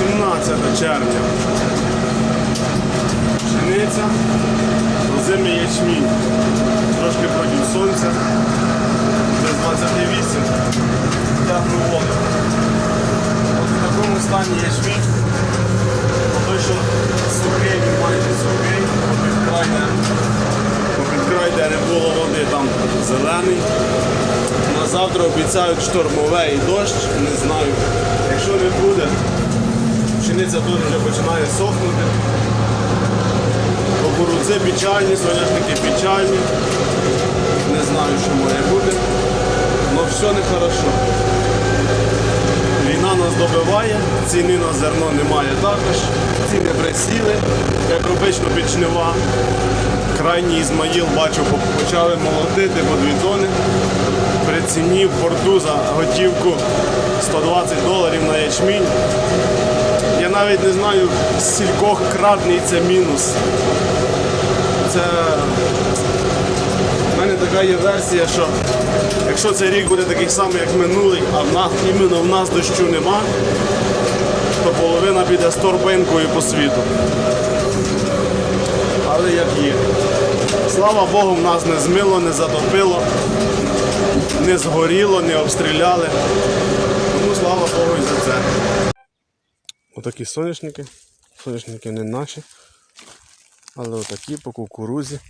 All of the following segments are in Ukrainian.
17 червня. Пшениця, озимий ячмінь. Трошки проти сонця. Без 28. Тягну воду. От в такому стані ячмінь. Той, що сухий, майже сухий, попід край, де, не було води, там зелений. На завтра обіцяють штормове і дощ, не знаю. Пшениця тут вже починає сохнути. Кукурудзи печальні, соняшники печальні. Не знаю, що має бути. але все нехорошо. Війна нас добиває, ціни на зерно немає також, ціни присіли, як обично пічнева. Крайній Ізмаїл бачу, почали молотити по 2 тони. При ціні в порту за готівку 120 доларів на ячмінь. Навіть не знаю, з скількох кратний це мінус. Це у мене така є версія, що якщо цей рік буде такий самий, як минулий, а в нас, іменно в нас дощу нема, то половина піде з торбинкою по світу. Але як є. Слава Богу, в нас не змило, не затопило, не згоріло, не обстріляли. Тому слава Богу і за це. Отакі соняшники. Соняшники не наші. Але отакі по кукурузі.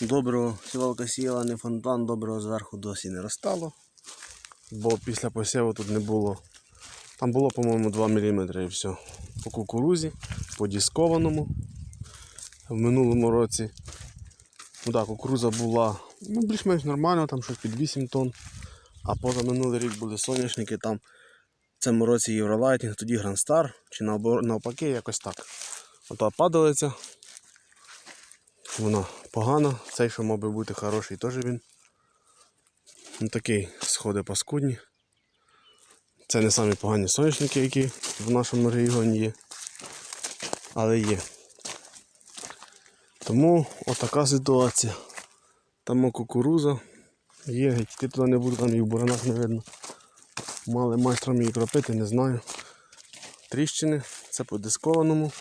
Доброго сівалка сіяла, не фонтан, доброго зверху досі не розтало. бо після посіву тут не було. Там було, по-моєму, 2 мм і все. По кукурузі, по дискованому. В минулому році ну, да, кукуруза була ну, більш-менш нормально, там щось під 8 тонн. А позаминулий рік були соняшники, там в цьому році Євролайтінг, тоді Грандстар, чи навпаки, якось так. Ота падалиця. Вона погана. Цей, що мав би бути хороший, теж він Ну, такий сходи паскудні. Це не самі погані соняшники, які в нашому регіоні є. Але є. Тому отака ситуація. Там кукуруза є, геть йти туди не буду, там і в буранах не видно. Мали майстром її кропити, не знаю. Тріщини, це по дискованому.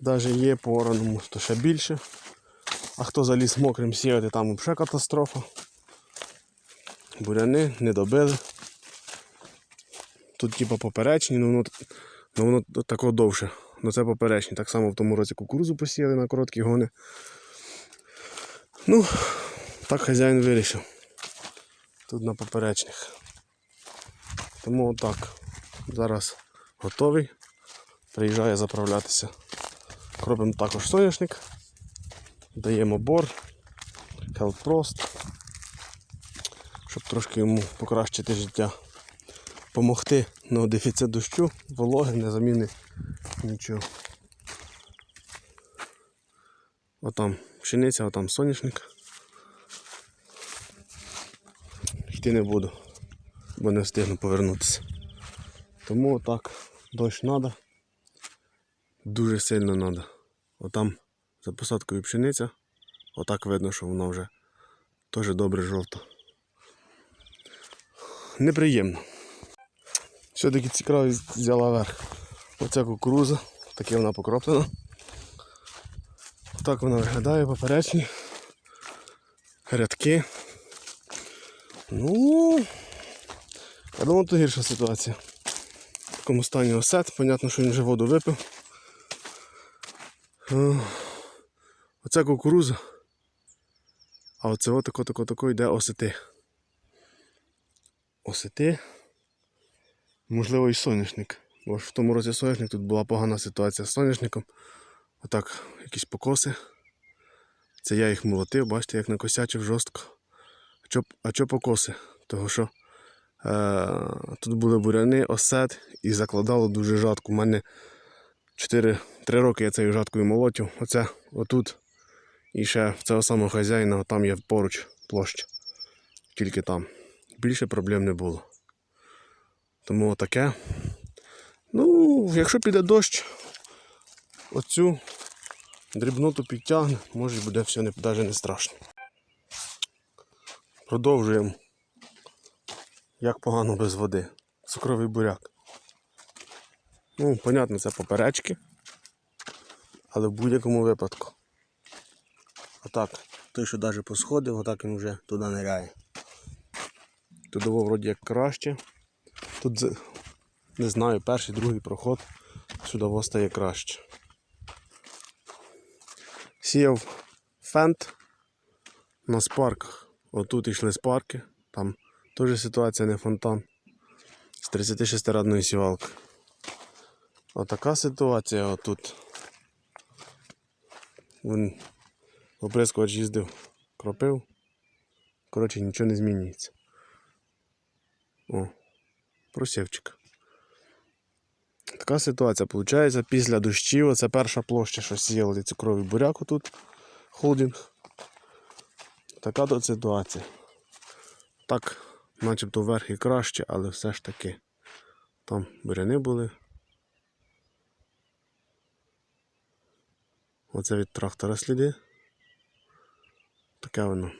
Навіть є по ораному, то ще більше. А хто заліз мокрим сіяти, там взагалі катастрофа. Буряни не добили. Тут типа поперечні, ну воно, ну, воно тако довше. Ну це поперечні. Так само в тому році кукурузу посіяли на короткі гони. Ну, так хазяїн вирішив. Тут на поперечних. Тому отак. Зараз готовий. Приїжджає заправлятися. Робимо також соняшник. Даємо бор. Хелпрост щоб трошки йому покращити життя. Помогти на дефіцит дощу, вологи, не заміни нічого. Отам пшениця, отам соняшник. Йти не буду, бо не встигну повернутися. Тому отак дощ треба. Дуже сильно треба. Отам за посадкою пшениця. Отак видно, що вона вже теж добре жовта неприємно. Все-таки цікавість взяла верх. Оця кукуруза, таке вона покроплена. Так вона виглядає, поперечні. Рядки. Ну, я думаю, тут гірша ситуація. В такому стані осет, понятно, що він вже воду випив. Е, Оця кукуруза. А оце отако, тако, тако йде осети осети. Можливо, і соняшник. Бо ж в тому році соняшник тут була погана ситуація з соняшником. Отак, якісь покоси. Це я їх молотив, бачите, як накосячив жорстко. А чо, а чо покоси? Того що тут були буряни, осет і закладало дуже жатку. У мене 4, 3 роки я цією жаткою молотів. Оце отут. І ще в цього самого хазяїна, там є поруч площа. Тільки там більше проблем не було. Тому таке. Ну, якщо піде дощ, оцю дрібноту підтягне, може буде все навіть не страшно. Продовжуємо. Як погано без води. Цукровий буряк. Ну, понятно, це поперечки. Але в будь-якому випадку. Отак. Той, що навіть посходив, отак він вже туди ниряє. Тут вроді як краще. Тут не знаю, перший, другий проход. Сюди стає краще. Сіяв фент на спарках. Отут йшли спарки, там теж ситуація не фонтан. З 36 радної сівалки. Отака ситуація отут. Він оприскувач їздив, кропив. Коротше, нічого не змінюється. О, просівчик. Така ситуація виходить після дощів. Це перша площа, що сіяли цукровий буряк тут. Холдинг. Така тут ситуація. Так, начебто вверх і краще, але все ж таки. Там буряни були. Оце від трактора сліди. Таке воно.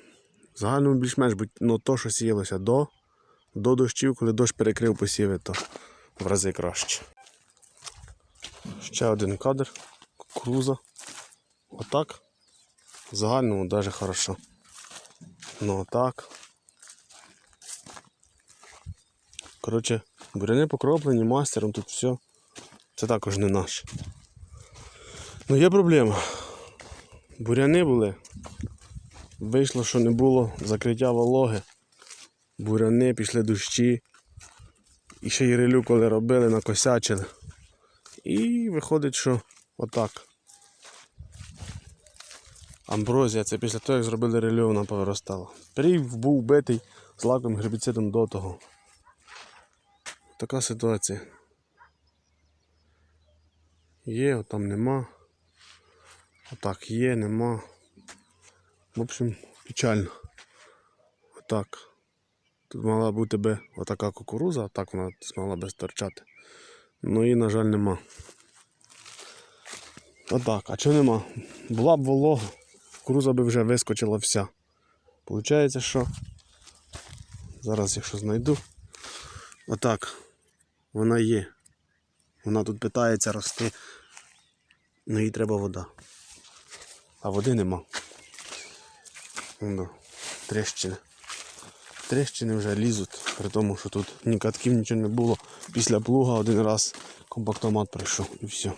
В загальному більш-менш, ну то, що сіялося до до дощів, коли дощ перекрив посіви, то в рази краще. Ще один кадр, кукуруза. Отак. В загальному даже хорошо. Ну отак. Коротше, буряни покроплені мастером, тут все. Це також не наше. Ну є проблема. Буряни були. Вийшло, що не було закриття вологи буряни, пішли дощі. І ще й коли робили, накосячили. І виходить, що отак. Амброзія, це після того, як зробили релю, вона повиростала. Перів був битий з лаковим гербіцидом до того. Така ситуація. Є, там нема. Отак є, нема. В общем, печально. Отак. Тут мала бути би отака кукуруза, а так вона мала би сторчати. Ну і, на жаль, нема. Отак, а чого нема? Була б волога, кукуруза би вже вискочила вся. Получається, що зараз, якщо знайду, отак, вона є. Вона тут питається рости, ну їй треба вода. А води нема. Ну, тріщини. Тріщини вже лізуть, при тому, що тут ні катків, нічого не було. Після плуга один раз компактомат прийшов і все.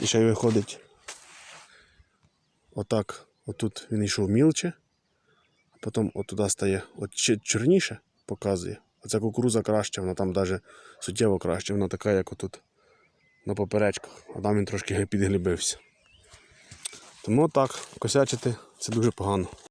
І ще й виходить. Отак, отут він йшов мілче, а потім отуди стає от чорніше показує. Оця кукуруза краще, вона там навіть суттєво краще, вона така, як отут на поперечках, а там він трошки підглибився. Тому так, косячити це дуже погано.